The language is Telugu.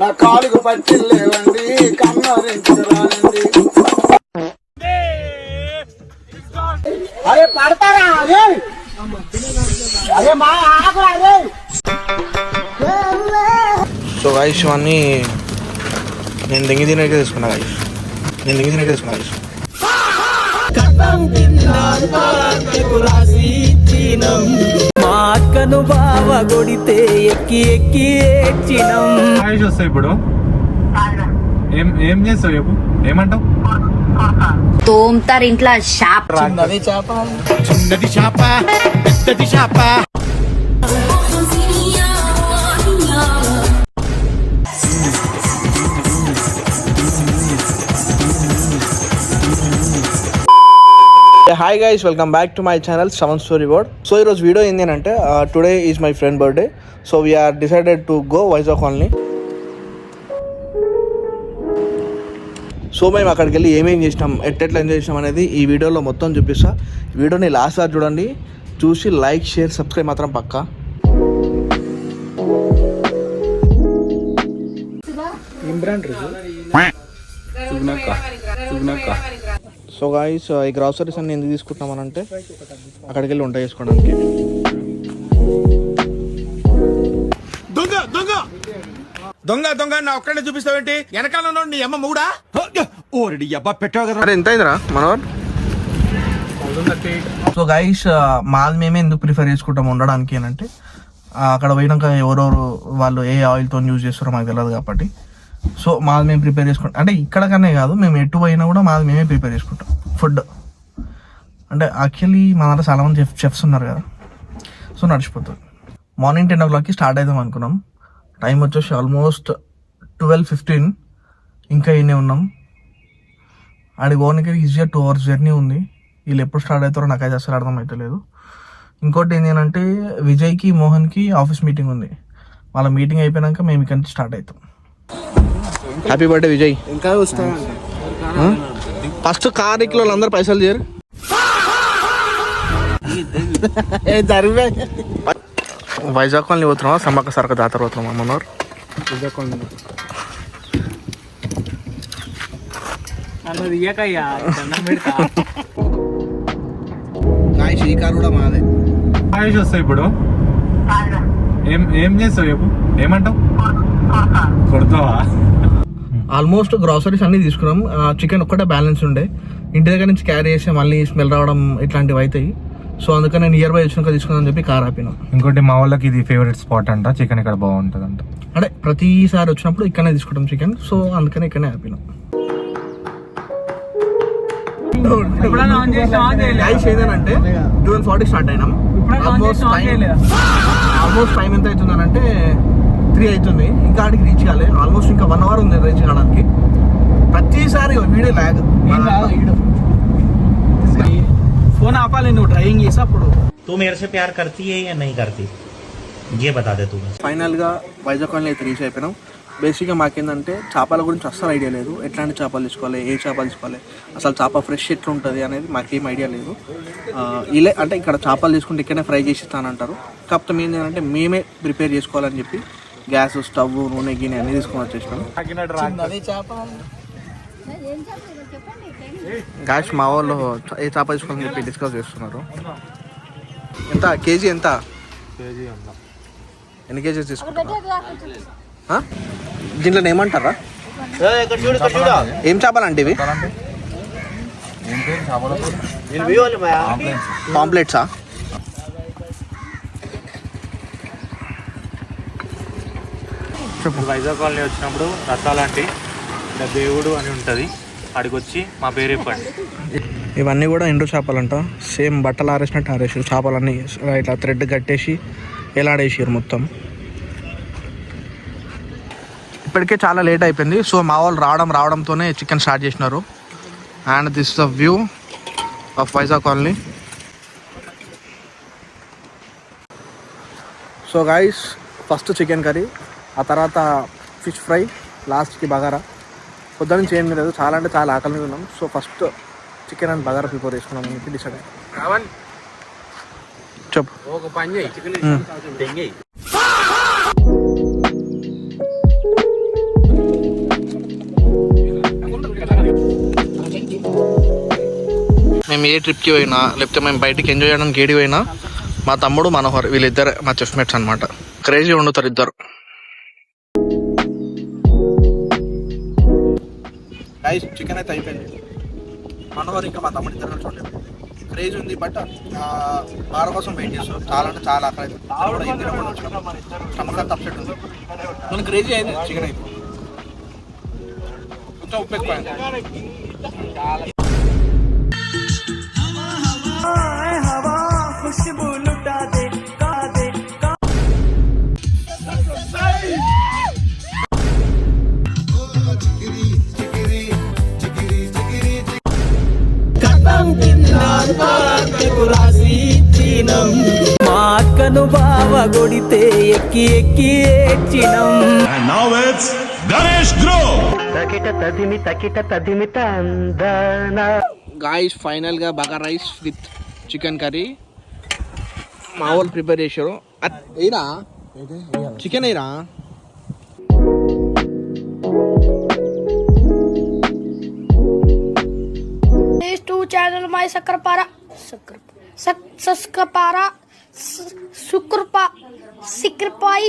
నా కాలుకు పచ్చిల్లేవండి కన్నరించరానండి అరే పడతారా? అరే అరే మా ఆకు అరే. సో గైస్ ఇవన్నీ నేను దెంగి తినకే తీసుకున్నా గైస్ నేను దెంగి తినకే తీసుకున్నా అక్కను బావ కొడితే ఎక్కి ఎక్కి ఏడ్చినం. ఇప్పుడు. ఏం ఏం చేస్తావు చెప్పు? ఏమంటావు? తోమ్తారు ఇంట్లో షాప్. చిన్నది చేప. చిన్నది చేప పెద్దది చేప. Hi guys welcome back to my channel seven story board so ఈరోజు వీడియో ఏంటి అంటే today is my friend birthday so we are decided to go Vizag colony so మేము అక్కడికి వెళ్ళి ఏమేం చేసినాం ఎట్టెట్లా ఎంజాయ్ చేసినాం అనేది ఈ వీడియోలో మొత్తం చూపిస్తా. వీడియోని లాస్ట్ సార్ చూడండి. చూసి లైక్ షేర్ సబ్స్క్రైబ్ మాత్రం పక్కా. సో గాయస్ ఈ గ్రాసరీస్ అన్ని ఎందుకు తీసుకుంటున్నామనంటే అక్కడికి వెళ్ళి వంట చేసుకోవడానికి. దొంగ దొంగ! దొంగ దొంగ నా ఒక్కడే చూపిస్తావేంటి? వెనకాల నీ అమ్మ మూడా? ఓరడి అబ్బా పెట్టావు కదా. ఎంత అయిందిరా మనోర్ సో గైస్ మాది మేమే ఎందుకు ప్రిఫర్ చేసుకుంటాం ఉండడానికి అని అంటే అక్కడ పోయినాక ఎవరెవరు వాళ్ళు ఏ ఆయిల్తో యూజ్ చేస్తారో మాకు తెలియదు కాబట్టి. సో మాది మేము ప్రిపేర్ చేసుకుంటాం. అంటే ఇక్కడకనే కాదు మేము ఎటు పోయినా కూడా మాది మేమే ప్రిపేర్ చేసుకుంటాం. ఫుడ్. అంటే యాక్చువల్లీ మా దగ్గర చాలా మంది చెఫ్స్ ఉన్నారు కదా. సో నడిచిపోతుంది. మార్నింగ్ టెన్ ఓ క్లాక్కి స్టార్ట్ అవుదాం అనుకున్నాం. టైం వచ్చేసి ఆల్మోస్ట్ ట్వెల్వ్ ఫిఫ్టీన్. ఇంకా ఈయనే ఉన్నాం. ఆడికి పోనీకి ఈజీగా టూ అవర్స్ జర్నీ ఉంది. వీళ్ళు ఎప్పుడు స్టార్ట్ అవుతారో నాకైతే అసలు అర్థం అవుతలేదు ఇంకోటి ఏంటంటే విజయ్కి మోహన్కి ఆఫీస్ మీటింగ్ ఉంది. వాళ్ళ మీటింగ్ అయిపోయాక మేము ఇక్కడి నుంచి స్టార్ట్ అవుతాం. హ్యాపీ బర్త్డే విజయ్ ఇంకా ఫస్ట్ కార్ ఎక్కిన వాళ్ళందరూ పైసలు చేయరు వైజాగ్ కాలనీ పోతున్నావా? సమ్మక్క సరక జాతర పోతున్నావా మనోర్ దండం పెడతా. ఈ కార్ కూడా మాదే. ఆయుష్ వస్తాయి ఇప్పుడు? ఏం ఏం చేస్తావు చెప్పు? ఏమంటావు? కొడతావా? ఆల్మోస్ట్ గ్రాసరీస్ అన్ని తీసుకున్నాం. చికెన్ ఒక్కటే బ్యాలెన్స్ ఉండే. ఇంటి దగ్గర నుంచి క్యారీ చేస్తే మళ్ళీ స్మెల్ రావడం ఇట్లాంటివి అవుతాయి సో అందుకని నేను నియర్ బై వచ్చినాక తీసుకుందని చెప్పి కార్ ఆపిన. ఇంకోటి మా వాళ్ళకి ఇది ఫేవరెట్ స్పాట్ అంట. చికెన్ ఇక్కడ బాగుంటుంది అంట అంటే ప్రతిసారి వచ్చినప్పుడు ఇక్కడనే తీసుకుంటాం చికెన్ సో అందుకని ఇక్కడనే ఆపినాం. చేసి ట్వెల్వ్ ఫార్టీ స్టార్ట్ అయినాం. చేసి ఆల్మోస్ట్ టైం ఎంత అవుతుందనంటే త్రీ అవుతుంది. ఇంకా ఆడికి రీచ్ కాలే. ఆల్మోస్ట్ ఇంకా వన్ అవర్ ఉంది రీచ్ కావడానికి. ప్రతిసారి వీడియో లాగ్ ఫోన్ ఆపాలి నువ్వు డ్రైవింగ్ చేసి అప్పుడు. తూ మేర ప్యార్ కర్తీ హై కర్తీ ఏ బతా దే తూ ఫైనల్గా అయితే రీచ్ అయిపోయినాం. బేసిక్గా మాకేందంటే చేపల గురించి అస్సలు ఐడియా లేదు. ఎట్లాంటి చేపలు తీసుకోవాలి ఏ చేపలు తీసుకోవాలి అసలు చేప ఫ్రెష్ ఎట్లా ఉంటుంది అనేది మాకేం ఐడియా లేదు. ఇలా అంటే ఇక్కడ చేపలు తీసుకుంటే ఇక్కడనే ఫ్రై చేసి అంటారు కాకపోతే ఏంటంటే మేమే ప్రిపేర్ చేసుకోవాలని చెప్పి గ్యాస్ స్టవ్ నూనె గిన్నె అన్నీ తీసుకొని వచ్చేసినాం. చేప గ్యాస్ మా వాళ్ళు ఏ చేప తీసుకోవాలని చెప్పి డిస్కస్ చేస్తున్నారు. ఎంత? కేజీ ఎంత? ఎన్ని కేజీస్ తీసుకుంటారు? దీంట్లో ఏమంటారా? ఏం చేపలు? అంటే ఇవి పాంప్లెట్సా వైజాగ్ కాలనీ వచ్చినప్పుడు రసాలంటి దేవుడు అని ఉంటుంది. అడిగి వచ్చి మా పేరు చెప్పండి. ఇవన్నీ కూడా ఎండు చేపలంట. సేమ్ బట్టలు ఆరేసినట్టు ఆరేసారు చేపలన్నీ ఇట్లా థ్రెడ్ కట్టేసి ఎలాడేసారు మొత్తం. ఇప్పటికే చాలా లేట్ అయిపోయింది. సో మా వాళ్ళు రావడం రావడంతోనే చికెన్ స్టార్ట్ చేసినారు. And this the view of Vizag colony. So guys first chicken curry ఆ తర్వాత ఫిష్ ఫ్రై లాస్ట్కి బగారా. పొద్దు నుంచి ఏం లేదు చాలా అంటే చాలా ఆకలి మీద ఉన్నాం. So first chicken and bagara prepare చేసుకున్నాం డిసైడ్ చెప్పు. పని చేయి. మేము ఏ ట్రిప్కి పోయినా లేకపోతే మేము బయటికి ఎంజాయ్ చేయడానికి ఏడి పోయినా మా తమ్ముడు మనోహర్ వీళ్ళిద్దరే మా చెఫ్మేట్స్ అనమాట క్రేజీ ఉండుతారు ఇద్దరు. చికెన్ అయితే అయిపోయింది. మనోహర్ ఇంకా మా తమ్ముడు ఇద్దరు కలిసి ఉండేది. క్రేజ్ ఉంది బట్ వారం కోసం వెయిట్ చేస్తాం చాలా అంటే చాలా ఆకలి స్టమక్ అప్సెట్ ఉంది. మన క్రేజీ అయింది చికెన్ అయితే కొంచెం ఉప్పు ఎక్కువ బావ కొడితే ఎక్కి ఎక్కి ఏడ్చినం గాయస్ ఫైనల్గా బగా రైస్ విత్ చికెన్ కర్రీ మా వాళ్ళు ప్రిపేర్ చేశారు ఏరా చికెన్ ఏరా Please to channel my Sakrapara. Sakra. Sak சுக்குர்பா சிக்கிருப்பாய்